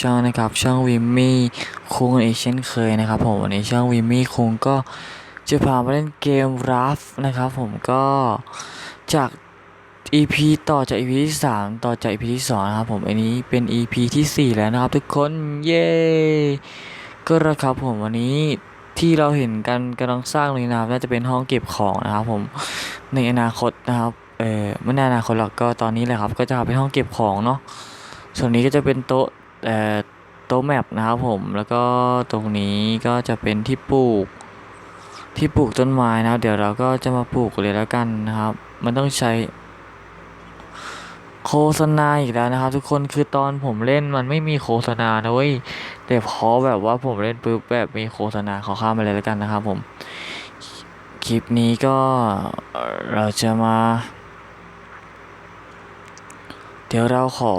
ช่องนะครับช่องวิมมี่คุงอีกเช่นเคยนะครับผมวันนี้ช่องวิมมี่คุงก็จะพามาเล่นเกมรัฟนะครับผมก็จาก EP ต่อจาก EP ที่ 3 ต่อจาก EP ที่2นะครับผมอันนี้เป็น EP ที่ 4 แล้วนะครับทุกคนเย้ก็แล้วครับผมวันนี้ที่เราเห็นกันกำลังสร้างเลยนะครับน่าจะเป็นห้องเก็บของนะครับผมในอนาคตนะครับเออไม่ในอนาคตหรอกก็ตอนนี้แหละครับ ก็จะเป็นห้องเก็บของเนาะส่วนนี้ก็จะเป็นโต๊ะ โต๊ะแมปนะครับผมแล้วก็ตรงนี้ก็จะเป็นที่ปลูก ที่ปลูกต้นไม้นะครับ เดี๋ยวเราก็จะมาปลูกเลยแล้วกันนะครับ มันต้องใช้โฆษณาอีกแล้วนะครับ ทุกคนคือตอนผมเล่นมันไม่มีโฆษณานะเว้ยแต่พอแบบว่าผมเล่นปุ๊บแบบมีโฆษณาขอข้ามไปเลยแล้วกันนะครับผมคลิปนี้ก็เราจะมา เดี๋ยวเราขอ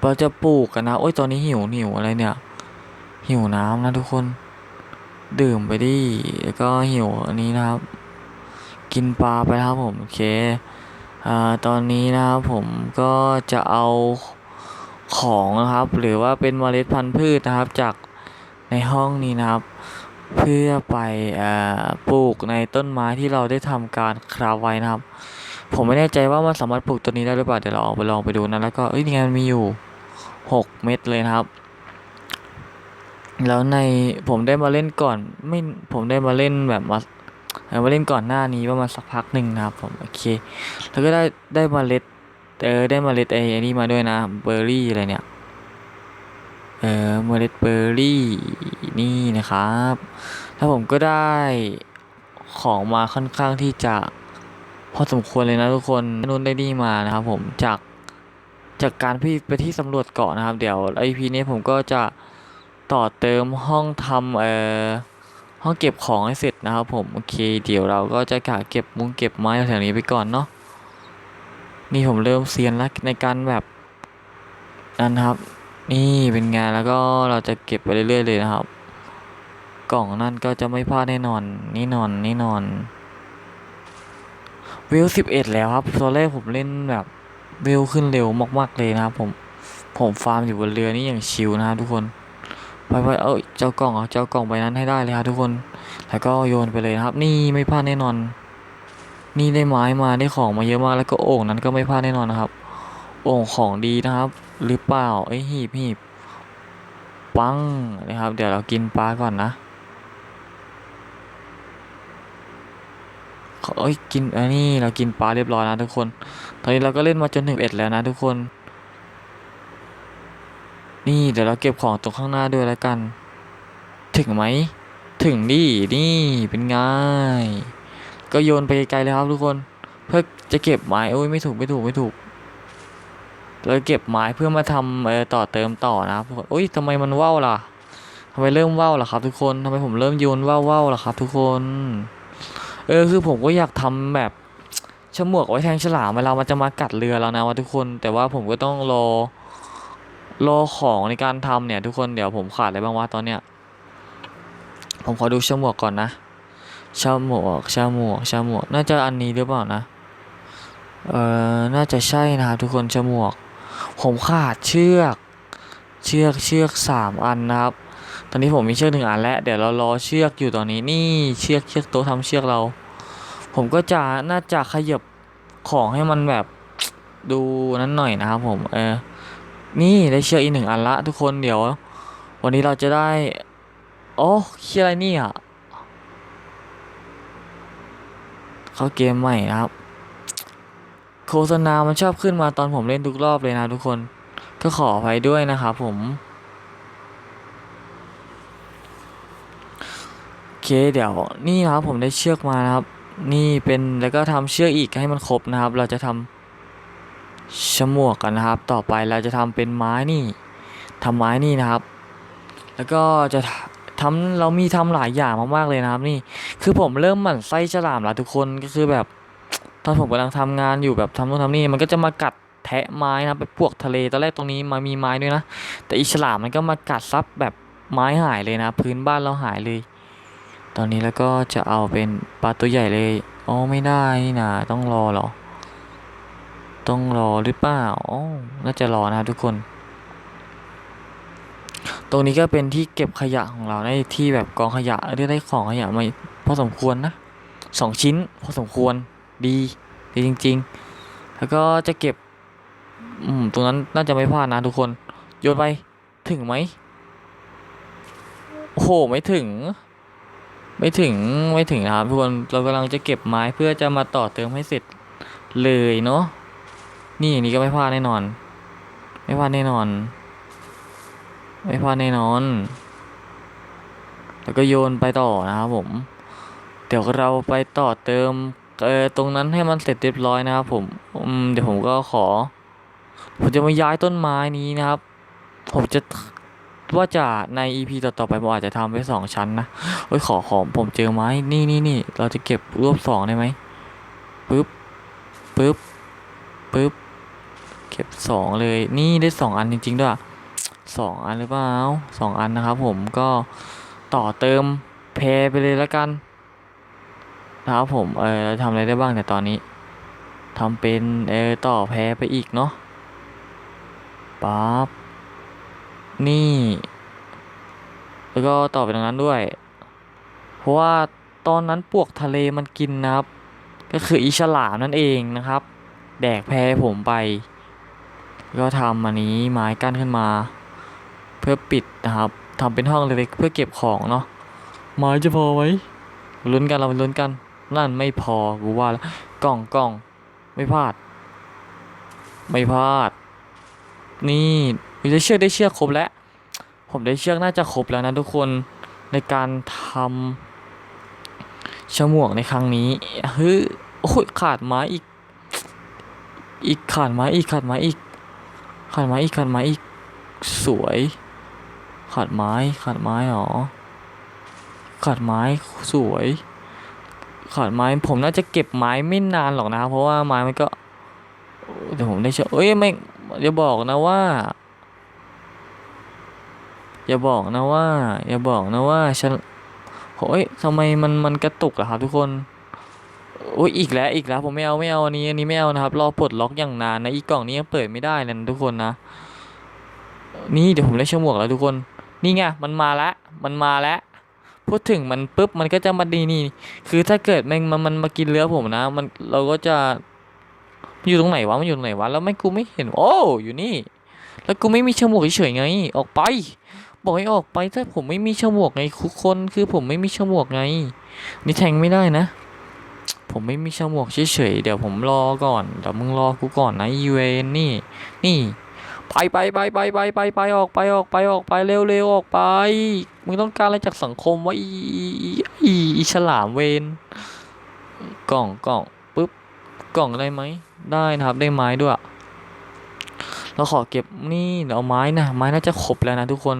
เราจะปลูกกันนะ โอ้ยตอนนี้หิวหิวอะไรเนี่ย หิวน้ำนะทุกคน ดื่มไปดิ แล้วก็หิวอันนี้นะครับ กินปลาไปครับผมโอเค อ่า ตอนนี้นะครับผมก็จะเอาของนะครับ หรือว่าเป็นเมล็ดพันธุ์พืชนะครับ จากในห้องนี้นะครับ เพื่อไปอปลูกในต้นไม้ที่เราได้ทำการคราฟไว้นะครับ ผมไม่แน่ใจว่ามันสามารถปลูกตัวนี้ได้หรือเปล่าเดี๋ยวเราออกไปลองไปดูนะแล้วก็เอ้ยนี่ไงมันมีอยู่ หกเม็ดเลยครับ แล้วในผมได้มาเล่นก่อนไม่ผมได้มาเล่นแบบมาเอ่อมาเล่นก่อนหน้านี้ประมาณสักพักหนึ่งนะครับผมโอเค แล้วก็ได้ได้เมาเล็ดเออได้เมาเล็ดไอ้นี่มาด้วยนะเบอร์รี่อะไรเนี่ยเออเมล็ดเบอร์รี่นี่นะครับ แล้วผมก็ได้ของมาค่อนข้างที่จะพอสมควรเลยนะทุกคนนู่นได้นี่มานะครับผมจาก จากการพี่ไปที่สำรวจเกาะนะครับ เดี๋ยวไอพีนี้ผมก็จะต่อเติมห้องทำเอ่อห้องเก็บของให้เสร็จนะครับผมโอเค เดี๋ยวเราก็จะกะเก็บมุ้งเก็บไม้แถวนี้ไปก่อนเนาะนี่ผมเริ่มเซียนแล้วในการแบบนั้นครับ นี่เป็นไงานแล้วก็เราจะเก็บไปเรื่อยๆเลยนะครับ กล่องนั่นก็จะไม่พลาดแน่นอนนี่นอนนี่นอนวิวสิบเอ็ดแล้วครับตอนแรกผมเล่นแบบ เวลขึ้นเร็วมากๆเลยนะครับผมผมฟาร์มอยู่บนเรือนี่อย่างชิลนะครับทุกคนไปไปเอ้ยเจ้ากล่องเอาเจ้ากล่องใบนั้นให้ได้เลยครับทุกคน แล้วก็โยนไปเลยครับ นี่ไม่พลาดแน่นอน นี่ได้ไม้มาได้ของมาเยอะมากแล้วก็โอ่งนั้นก็ไม่พลาดแน่นอนนะครับ โอ่งของดีนะครับ หรือเปล่าเอ้หีบหีบปังนะครับ เดี๋ยวเรากินปลาก่อนนะ เอ้ยกินอันนี้เรากินปลาเรียบร้อยนะทุกคน ตอนนี้เราก็เล่นมาจนถึงเอ็ดแล้วนะทุกคน นี่เดี๋ยวเราเก็บของตรงข้างหน้าด้วยแล้วกัน ถึงไหม ถึงดินี่เป็นไงก็โยนไปไกลๆเลยครับทุกคน เพื่อจะเก็บไม้โอ้ยไม่ถูกไม่ถูกไม่ถูกเราเก็บไม้เพื่อมาทำเออต่อเติมต่อนะครับทุกคนโอ้ยทำไมมันว่าวล่ะทำไมเริ่มว่าวล่ะครับ ทุกคนทำไมผมเริ่มโยนว่าวว่าวล่ะครับ ทุกคน เออคือผมก็อยากทำแบบฉมวกไว้แทงฉลามเวลามันจะมากัดเรือแล้วนะวทุกคน แต่ว่าผมก็ต้องรอรอของในการทำเนี่ย ทุกคนเดี๋ยวผมขาดอะไรบ้างวะตอนเนี้ยผมขอดูฉมวกก่อนนะฉมวกฉมวกฉมวก น่าจะอันนี้หรือเปล่านะเออน่าจะใช่นะครับทุกคนฉมวก ผมขาดเชือก เชือกเชือกสามอันนะครับ ตอนนี้ผมมีเชือกหนึ่งอันแล้ว เดี๋ยวเรารอเชือกอยู่ตอนนี้นี่เชือกเชือกโต๊ะทำเชือกเรา ผมก็จะน่าจะขยับของให้มันแบบดูนั้นหน่อยนะครับผมเออนี่ได้เชือกอีกหนึ่งอันละทุกคนเดี๋ยว วันนี้เราจะได้โอ้เคียอะไรเนี่ยเข้าเกมใหม่นะครับโฆษณามันชอบขึ้นมาตอนผมเล่นทุกรอบเลยนะทุกคนก็ขออภัยด้วยนะครับผมโอเคเดี๋ยวนี่นะครับผมได้เชือกมานะครับ นี่เป็นแล้วก็ทำเชือกอีกให้มันครบนะครับ เราจะทำฉมวกกันนะครับ ต่อไปเราจะทำเป็นไม้นี่ทำไม้นี่นะครับ แล้วก็จะทำเรามีทำหลายอย่างมากๆเลยนะครับนี่ คือผมเริ่มหมั่นไส้ฉลามล้วทุกคนก็คือแบบตอนผมกำลังทำงานอยู่แบบทำโน่นทำนี่มันก็จะมากัดแทะไม้นะไปพวกทะเลตอนแรกตรงนี้มามีไม้ด้วยนะ แต่อีฉลามมันก็มากัดซับแบบไม้หายเลยนะ พื้นบ้านเราหายเลย อนนี้แล้วก็จะเอาเป็นปลาตัวใหญ่เลยอ๋อไม่ได้นี่นะต้องรอเหรอ ต้องรอหรือเปล่าอ๋อน่าจะรอนะทุกคน ตรงนี้ก็เป็นที่เก็บขยะของเราในที่แบบกองขยะได้ได้ของขยะมาพอสมควรนะสองชิ้นพอสมควรดีดีจริง ๆ แล้วก็จะเก็บอืมตรงนั้นน่าจะไม่พลาดนะทุกคน โยนไปถึงไหมโอ้โหไม่ถึง ไม่ถึงไม่ถึงนะครับทุกคนเรากำลังจะเก็บไม้เพื่อจะมาต่อเติมให้เสร็จเลยเนาะนี่อันนี้ก็ไม่พลาดแน่นอน ไม่พลาดแน่นอน ไม่พลาดแน่นอน แล้วก็โยนไปต่อนะครับผม เดี๋ยวเราไปต่อเติมเออตรงนั้นให้มันเสร็จเรียบร้อยนะครับผมอืมเดี๋ยวผมก็ขอ ผมจะมาย้ายต้นไม้นี้นะครับ ผมจะ ว่าจะใน EP ต่อๆไปผมอาจจะทำไว้สองชั้นนะเฮ้ยขอของผมเจอไม้นี่นี่นี่เราจะเก็บรวบสองได้ไหมปึ๊บปึ๊บปึ๊บเก็บสองเลยนี่ได้สองอันจริง ๆ ด้วยสองอันหรือเปล่าสองอันนะครับผมก็ต่อเติมแพรไปเลยแล้วกันนะครับผมเออทำอะไรได้บ้างแต่ตอนนี้ทำเป็นเออต่อแพรไปอีกเนาะปั๊บ นี่ แล้วก็ต่อไปตรงนั้นด้วย เพราะว่าตอนนั้นปวกทะเลมันกินนะครับ ก็คืออีฉลามนั่นเองนะครับ แดกแพผมไป ก็ทำอันนี้ไม้กั้นขึ้นมา เพื่อปิดนะครับทำเป็นห้องเล็กๆเพื่อเก็บของเนาะไม้จะพอไหมลุ้นกันเราไปลุ้นกัน นั่นไม่พอกูว่าแล้วกล่องกล่องไม่พลาด ไม่พลาด นี่ ได้เชือกได้เชือกครบแล้ว ผมได้เชือกน่าจะครบแล้วนะทุกคนในการทำฉมวกในครั้งนี้เฮ้ยโอ้ยขาดไม้อีก อีกขาดไม้อีกขาดไม้อีก ขาดไม้อีกขาดไม้อีกสวย ขาดไม้ขาดไม้หรอขาดไม้สวยขาดไม้ผมน่าจะเก็บไม้ไม่นานหรอกนะ เพราะว่าไม้มันก็เดี๋ยวผมได้เชือกเอ้ยไม่อย่าบอกนะว่า อย่าบอกนะว่า อย่าบอกนะว่าฉันโอ้ยทำไมมันมันกระตุกอะครับทุกคนโอ้ยอีกแล้วอีกแล้วผมไม่เอาไม่เอาอันนี้อันนี้ไม่เอานะครับรอปลดล็อกอย่างนานนะอีกกล่องนี้ยังเปิดไม่ได้เลยนะทุกคนนะ นี่เดี๋ยวผมได้ชั่วโมงแล้วทุกคน นี่ไงมันมาแล้วมันมาแล้วพูดถึงมันปุ๊บมันก็จะมาดีนี่ คือถ้าเกิดแม่งมันมันมากินเรือผมนะ มันเราก็จะมันอยู่ตรงไหนวะมันอยู่ตรงไหนวะแล้วไม่กูไม่เห็นโอ้อยู่นี่ แล้วกูไม่มีฉมวกเฉยไงออกไป บอกให้ออกไปถ้าผมไม่มีฉมวกไงทุกคนคือผมไม่มีฉมวกไง นี่แทงไม่ได้นะ ผมไม่มีฉมวกเฉยๆเดี๋ยวผมรอก่อนเดี๋ยวมึงรอกูก่อนนะอีเวนนี่ นี่ไปไปไปไปไปไปไปออกไปออกไปออกไปเร็วเร็วออกไปมึงต้องการอะไรจากสังคมวะอีอีอีอีฉลามเวนกล่องกล่องปุ๊บกล่องได้ไหมได้นะครับได้ไม้ด้วยเราขอเก็บนี่เดี๋ยวเอาไม้นะไม้น่าจะครบแล้วนะทุกคน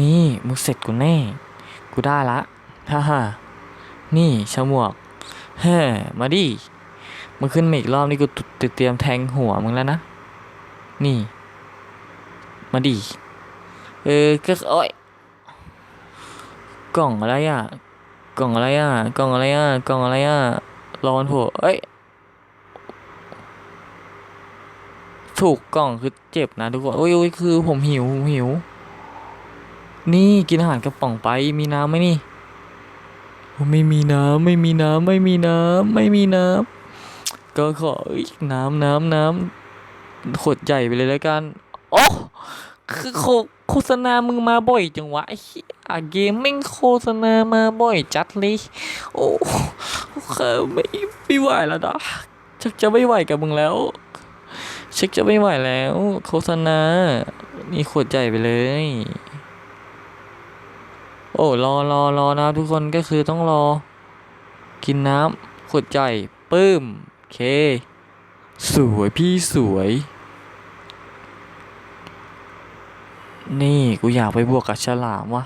นี่มึงเสร็จกูแน่ กูได้ละ ฮ่าฮ่านี่ฉมวก เฮ้มาดิ มึงขึ้นมาอีกรอบนี่กูตุเตรียมแทงหัวมึงแล้วนะ นี่ มาดิ เออ ก็โอ้ยกล่องอะไรอะ กล่องอะไรอะ กล่องอะไรอะ กล่องอะไรอะ รอมันโผล่เอ้ย ถูกกล่องคือเจ็บนะทุกคนโอ้ยโอ้ยคือผมหิวผมหิว นี่กินอาหารกระป๋องไปมีน้ำไหมนี่โอ้ไม่มีน้ำไม่มีน้ำไม่มีน้ำไม่มีน้ำก็ขออีกน้ำน้ำน้ำขวดใหญ่ไปเลยแล้วกันโอ้คือโฆโฆษณามึงมาบ่อยจังวะไอ้เหี้ยเกมแม่งโฆษณามาบ่อยจัดเลยโอ้เคไม่ไม่ไหวแล้วนะชักจะไม่ไหวกับมึงแล้วเช็คจะไม่ไหวแล้ว โฆษณานี่ขวดใหญ่ไปเลย โอ้รอรอรอนะทุกคนก็คือต้องรอ กินน้ำขวดใหญ่ปื้มเค สวยพี่สวย นี่กูอยากไปบวกกับฉลามวะ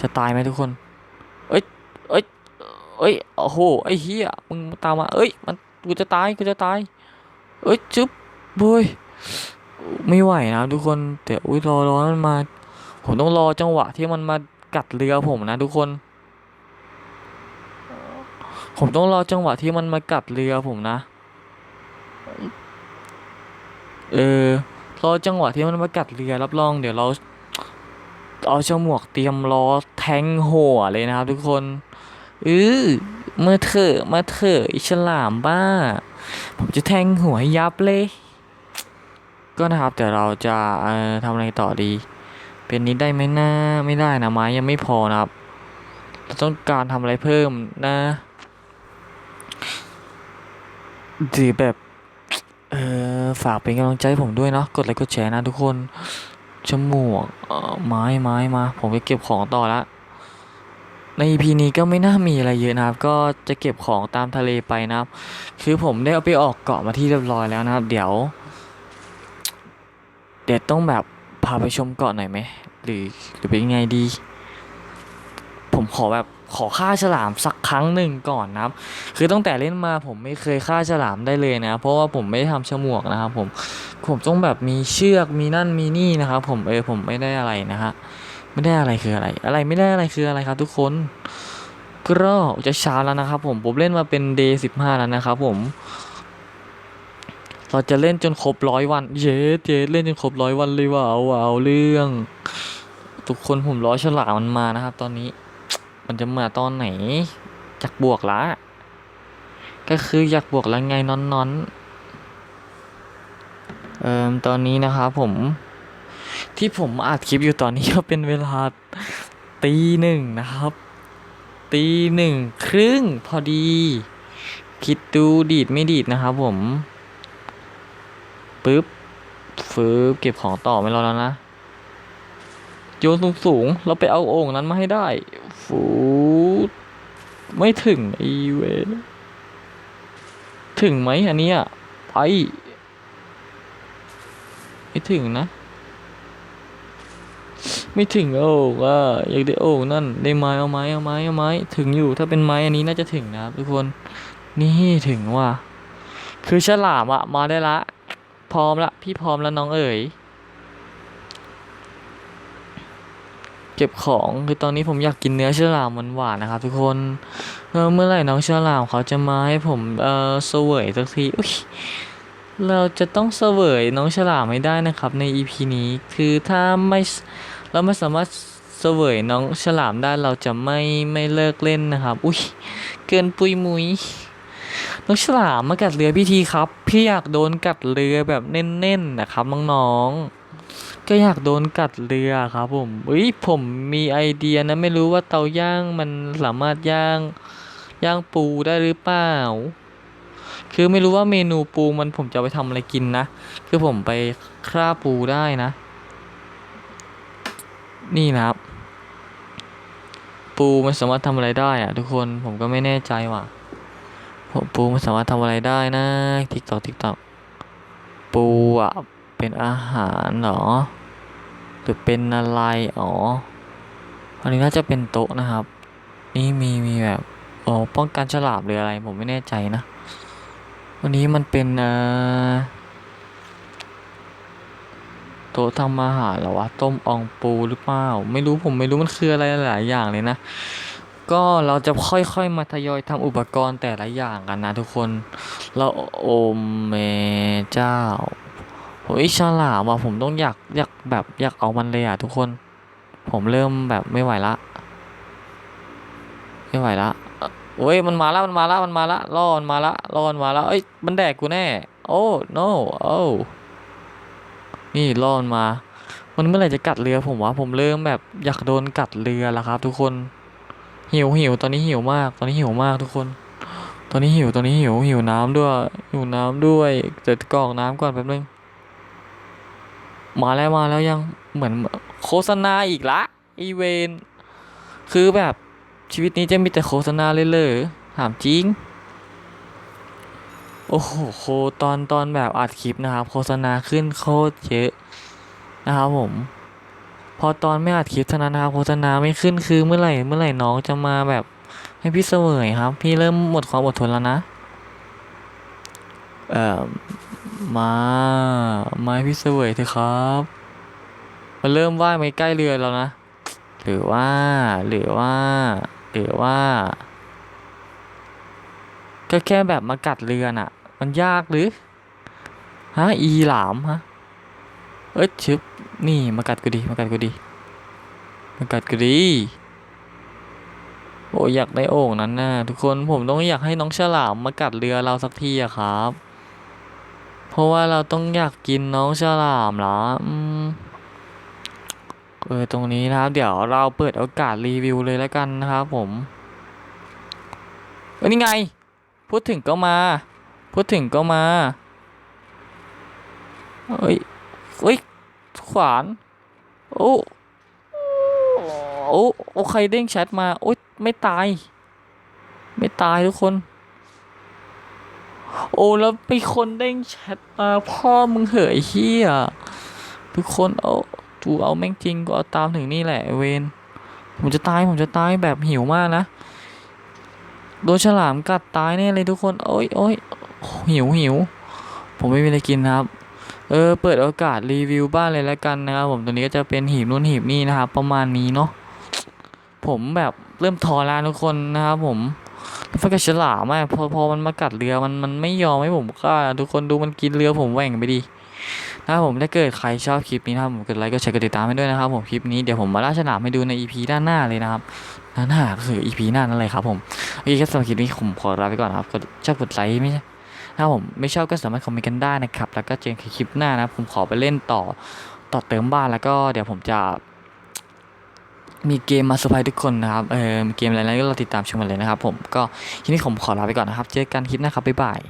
จะตายไหมทุกคน เอ้ยเอ้ยเอ้ยโอ้โหไอ้เหี้ยมึงตามมา เอ้ยมันกูจะตายกูจะตาย เอ้ยจึ๊บโว้ยไม่ไหวนะทุกคนแต่อุ้ยรอรอมันมา ผมต้องรอจังหวะที่มันมา กัดเรือผมนะทุกคน ผมต้องรอจังหวะที่มันมากัดเรือผมนะ เออ รอจังหวะที่มันมากัดเรือรับรอง เดี๋ยวเราเอาฉมวกเตรียมล้อแทงหัวเลยนะครับ ทุกคนเออมาเถอะมาเถอะไอิฉลามบ้า ผมจะแทงหัวให้ยับเลย ก็นะครับเดี๋ยวเราจะเอ่อทำอะไรต่อดี เป็นนี้ได้ไหมนะ ไม่ได้นะไม้ยังไม่พอนะครับเราต้องการทำอะไรเพิ่มนะหรือแบบเออฝากเป็นกำลังใจผมด้วยเนาะกดไลค์กดแชร์นะทุกคนจมูกเออไม้ไม้มา ผมจะเก็บของต่อละใน EP นี้ก็ไม่น่ามีอะไรเยอะนะครับ ก็จะเก็บของตามทะเลไปนะครับ คือผมได้เอาไปออกเกาะมาที่เรียบร้อยแล้วนะครับ เดี๋ยว เดี๋ยวต้องแบบ พาไปชมเกาะหน่อยไหมหรือหรือเป็นยังไงดี ผมขอแบบขอฆ่าฉลามสักครั้งหนึ่งก่อนนะครับ คือตั้งแต่เล่นมาผมไม่เคยฆ่าฉลามได้เลยนะ เพราะว่าผมไม่ได้ทำฉมวกนะครับผมผมต้องแบบมีเชือกมีนั่นมีนี่นะครับ ผมเออผมไม่ได้อะไรนะฮะไม่ได้อะไรคืออะไร อะไรไม่ได้อะไรคืออะไรครับทุกคนก็จะเช้าแล้วนะครับผมผมเล่นมาเป็นเดย์สิบห้าแล้วนะครับผม เราจะเล่นจนครบร้อยวัน เย้เย้เล่นจนครบร้อยวันเลยว้าวว้าเรื่อง ทุกคนผมรอฉลามมันมานะครับ ตอนนี้ มันจะมาตอนไหนจากบวกละก็คืออยากบวกแล้วไงนอนนอนเอ่อตอนนี้นะครับผม ที่ผมอัดคลิปอยู่ตอนนี้ก็เป็นเวลาตีหนึ่งนะครับ ตีหนึ่งครึ่งพอดี คิดดูดีดไม่ดีดนะครับผม ปึ๊บฟืบเก็บของต่อไม่รอแล้วนะโยนสูงสูงเราไปเอาโอ่งนั้นมาให้ได้ฟูดไม่ถึงไอเวนถึงไหมอันนี้ยไปไม่ถึงนะ ไม่ถึงโอ่งอะอยากได้โอ่งนั่นได้ไม้เอาไม้เอาไม้เอาไม้ถึงอยู่ถ้าเป็นไม้อันนี้น่าจะถึงนะครับทุกคนนี่ถึงว่ะคือฉลามอะมาได้ละ พร้อมละพี่พร้อมแล้วน้องเอ๋ยเก็บของคือตอนนี้ผมอยากกินเนื้อฉลามหวานๆนะครับ ทุกคนเออเมื่อไหร่น้องฉลามเขาจะมาให้ผมเออเสวยสักทีอุ๊ยเราจะต้องเสวยน้องฉลามไม่ได้นะครับ ใน EP นี้คือถ้าไม่เราไม่สามารถเสวยน้องฉลามได้เราจะไม่ไม่เลิกเล่นนะครับ อุ้ยเกินปุยมุย น้องฉลามมากัดเรือพี่ทีครับ พี่อยากโดนกัดเรือแบบเน่นๆนะครับน้องๆก็อยากโดนกัดเรือครับผมอุ้ยผมมีไอเดียนะไม่รู้ว่าเตาย่างมันสามารถย่างย่างปูได้หรือเปล่า คือไม่รู้ว่าเมนูปูมันผมจะไปทำอะไรกินนะ คือผมไปฆ่าปูได้นะ นี่นะครับ ปูมันสามารถทำอะไรได้อะทุกคนผมก็ไม่แน่ใจว่ะ ปูมันสามารถทำอะไรได้นะทิกตอกทิกตอกปูอะเป็นอาหารเหรอ หรือเป็นอะไรอ๋ออันนี้น่าจะเป็นโต๊ะนะครับ นี่มีมีแบบอ๋อป้องกันฉลามหรืออะไรผมไม่แน่ใจนะวันนี้มันเป็นเอ่อโต๊ะทำอาหารหรอวะต้มอองปูหรือเปล่า ไม่รู้ผมไม่รู้มันคืออะไรหลายอย่างเลยนะ ก็เราจะค่อยๆ มาทยอยทำอุปกรณ์แต่ละอย่างกันนะทุกคน เราโอมเมเจ้าโอ้ยฉลามว่ะผมต้องอยากอยากแบบอยากเอามันเลยอะทุกคน ผมเริ่มแบบไม่ไหวละ ไม่ไหวละเอ่อโอ้ยมันมาละมันมาละมันมาละล่อมันมาละล่อมันมาละเอ้ยมันแดกกูแน่ โอ้ no โอ้นี่ล่อมันมา มันเมื่อไหร่จะกัดเรือผมวะผมเริ่มแบบอยากโดนกัดเรือแล้วครับ ทุกคน หิวหิวตอนนี้หิวมาก ตอนนี้หิวมากทุกคน ตอนนี้หิวตอนนี้หิวหิวน้ำด้วยหิวน้ำด้วยเดี๋ยวกรอกน้ำก่อนแป๊บนึงมาแล้วมาแล้วยังเหมือนโฆษณาอีกละอีเวนคือแบบชีวิตนี้จะมีแต่โฆษณาเลยเลยถามจริง โอ้โหโคตอนตอนแบบอัดคลิปนะครับ โฆษณาขึ้นโคตรเยอะนะครับผม พอตอนไม่อัดคลิปเท่านั้นนะครับโฆษณาไม่ขึ้นคือเมื่อไหร่เมื่อไหร่น้องจะมาแบบให้พี่เสวยครับ พี่เริ่มหมดความอดทนแล้วนะเอ่อมามาพี่เสวยเถอะครับ มันเริ่มว่ายไปใกล้เรือแล้วนะ หรือว่า หรือว่า หรือว่า ก็แค่แบบมากัดเรือน่ะ มันยากหรือ ฮะ อีหลามฮะ เอ้ยชึบนี่มากัดกูดิมากัดกูดิมากัดกูดิโอ้ยอยากได้โอ่งนั้นน่ะทุกคนผมต้องอยากให้น้องฉลามมากัดเรือเราสักทีอะครับ เพราะว่าเราต้องอยากกินน้องฉลามเหรออืมเออตรงนี้นะครับ เดี๋ยวเราเปิดโอกาสรีวิวเลยแล้วกันนะครับผมเออนี่ไง พูดถึงก็มา พูดถึงก็มาเอ้ย เอ้ยขวานโอ้โอ้โอ้ใครเด้งแชทมาโอ๊ยไม่ตาย ไม่ตายทุกคน โอ้แล้วมีคนเด้งแชทมาพ่อมึงเหยเฮียทุกคนเอาจูเอาแม่งจริงก็เอาตามถึงนี่แหละเวนผมจะตายผมจะตายแบบหิวมากนะโดนฉลามกัดตายแน่เลยทุกคนโอ้ยโอ้ยหิวหิวผมไม่มีอะไรกินครับ เออเปิดโอกาสรีวิวบ้านเลยแล้วกันนะครับผมตัวนี้ก็จะเป็นหีบนู่นหีบนี่นะครับประมาณนี้เนาะผมแบบเริ่มทอแล้วทุกคนนะครับผมแล้วฟักกับฉลามอะพอพอมันมากัดเรือมันมันไม่ยอมให้ผมฆ่าทุกคนดูมันกินเรือผมแหว่งไปดีนะครับผมถ้าเกิดใครชอบคลิปนี้นะครับผมกดไลค์กดแชร์กดติดตามให้ด้วยนะครับผมคลิปนี้เดี๋ยวผมมาล่าฉลามให้ดูใน EP ด้านหน้าเลยนะครับด้านหน้าก็คือ EP หน้านั่นเลยครับผมโอเคครับสำหรับคลิปนี้ผมขอลาไปก่อนครับกดชอบกดไลค์ไม่ใช่ ถ้าผมไม่ชอบก็สามารถคอมเมนต์กันได้นะครับ แล้วก็เจอกันคลิปหน้านะ ผมขอไปเล่นต่อต่อเติมบ้านแล้วก็เดี๋ยวผมจะ มีเกมมาเซอร์ไพรส์ทุกคนนะครับ เออมีเกมอะไรนั้นก็เราติดตามชมกันเลยนะครับ ผมก็ทีนี้ผมขอลาไปก่อนนะครับ เจอกันคลิปหน้าครับบ๊ายบาย